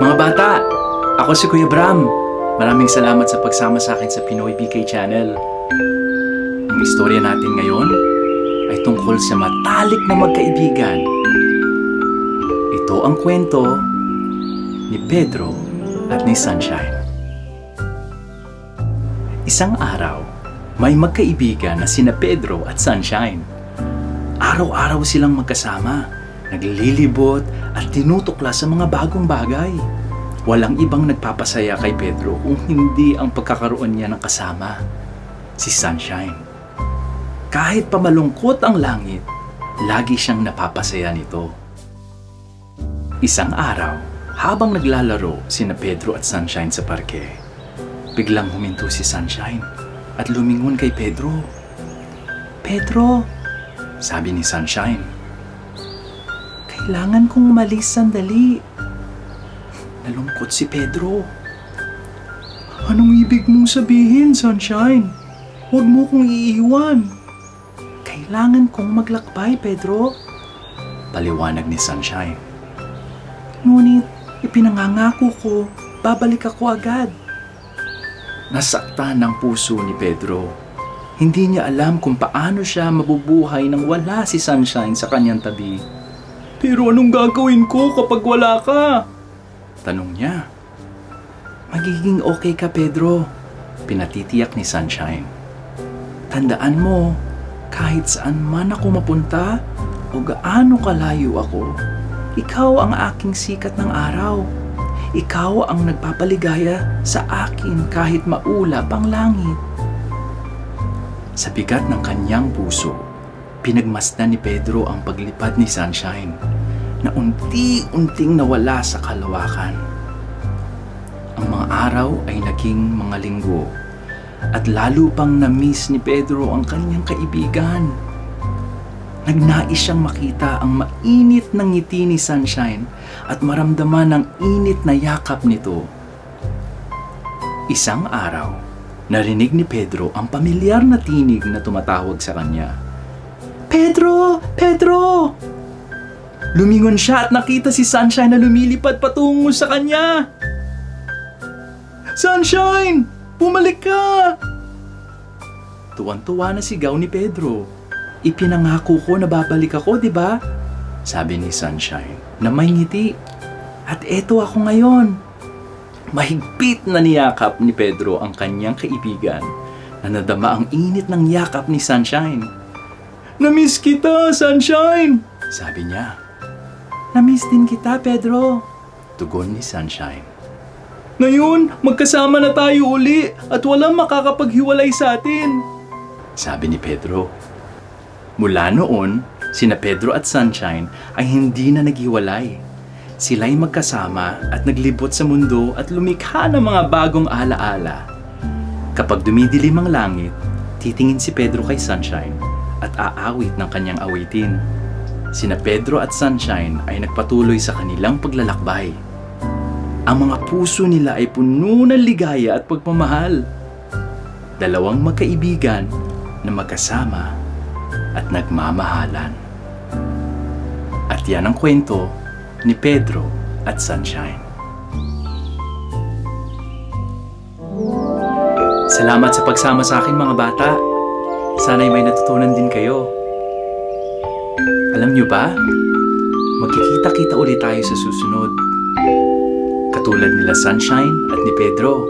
Mga bata, ako si Kuya Bram. Maraming salamat sa pagsama sa akin sa Pinoy BK Channel. Ang istorya natin ngayon ay tungkol sa matalik na magkaibigan. Ito ang kwento ni Pedro at ni Sunshine. Isang araw, may magkaibigan na sina Pedro at Sunshine. Araw-araw silang magkasama, naglilibot at tinutuklas sa mga bagong bagay. Walang ibang nagpapasaya kay Pedro kung hindi ang pagkakaroon niya ng kasama, si Sunshine. Kahit pamalungkot ang langit, lagi siyang napapasaya nito. Isang araw, habang naglalaro sina Pedro at Sunshine sa parke, biglang huminto si Sunshine at lumingon kay Pedro. Pedro, sabi ni Sunshine, kailangan kong umalis sandali. Nalungkot si Pedro. Anong ibig mong sabihin, Sunshine? Huwag mo kong iiwan. Kailangan kong maglakbay, Pedro. Paliwanag ni Sunshine. Ngunit, ipinangangako ko, babalik ako agad. Nasaktan ng puso ni Pedro. Hindi niya alam kung paano siya mabubuhay nang wala si Sunshine sa kanyang tabi. Pero anong gagawin ko kapag wala ka? Tanong niya. Magiging okay ka, Pedro. Pinatitiyak ni Sunshine. Tandaan mo, kahit saan man ako mapunta o gaano kalayo ako, ikaw ang aking sikat ng araw. Ikaw ang nagpapaligaya sa akin kahit maulap ang langit. Sa bigat ng kanyang puso, pinagmasdan ni Pedro ang paglipad ni Sunshine na unti-unting nawala sa kalawakan. Ang mga araw ay naging mga linggo at lalo pang na-miss ni Pedro ang kanyang kaibigan. Nagnais siyang makita ang mainit ng ngiti ni Sunshine at maramdaman ang init na yakap nito. Isang araw, narinig ni Pedro ang pamilyar na tinig na tumatawag sa kanya. Pedro! Pedro! Lumingon siya at nakita si Sunshine na lumilipad patungo sa kanya. Sunshine! Bumalik ka! Tuwan-tuwa na sigaw ni Pedro. Ipinangako ko na babalik ako, di ba? Sabi ni Sunshine na may ngiti. At eto ako ngayon. Mahigpit na niyakap ni Pedro ang kanyang kaibigan na nadama ang init ng yakap ni Sunshine. Namiss kita, Sunshine! Sabi niya. Namiss din kita, Pedro. Tugon ni Sunshine. Ngayon, magkasama na tayo uli at walang makakapaghiwalay sa atin. Sabi ni Pedro. Mula noon, sina Pedro at Sunshine ay hindi na naghiwalay. Sila'y magkasama at naglibot sa mundo at lumikha ng mga bagong alaala. Kapag dumidilim ang langit, titingin si Pedro kay Sunshine at aawit ng kanyang awitin. Sina Pedro at Sunshine ay nagpatuloy sa kanilang paglalakbay. Ang mga puso nila ay puno ng ligaya at pagmamahal. Dalawang magkaibigan na magkasama at nagmamahalan. At yan ang kwento ni Pedro at Sunshine. Salamat sa pagsama sa akin mga bata. Sana'y may natutunan din kayo. Alam niyo ba, magkikita-kita ulit tayo sa susunod. Katulad nila Sunshine at ni Pedro.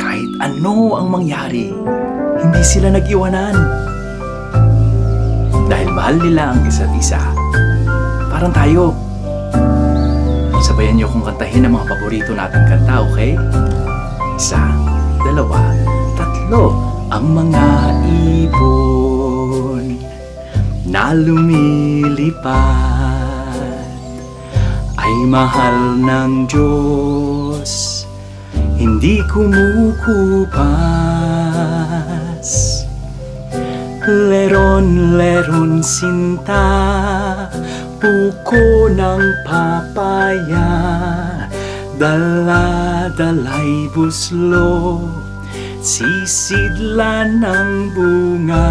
Kahit ano ang mangyari, hindi sila nag-iwanan. Dahil mahal nila ang isa't isa. Parang tayo. Sabayan niyo kong kantahin ang mga paborito nating kanta, okay? Isa, dalawa, tatlo. Ang mga ibon na lumilipad ay mahal ng Diyos, hindi kumukupas. Leron-leron sinta, puko ng papaya, dala-dalay buslo, Sisidla ng bunga.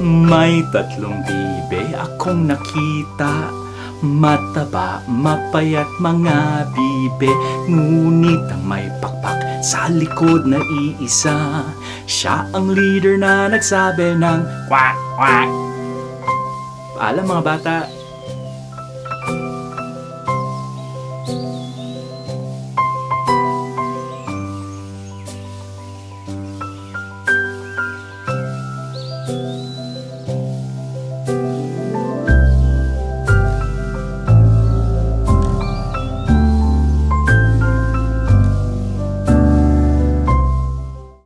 May tatlong bibe akong nakita. Mataba, mapayat mga bibe. Ngunit ang may pakpak sa likod na iisa. Siya ang leader na nagsabi ng Kwak, kwak Paalam mga bata.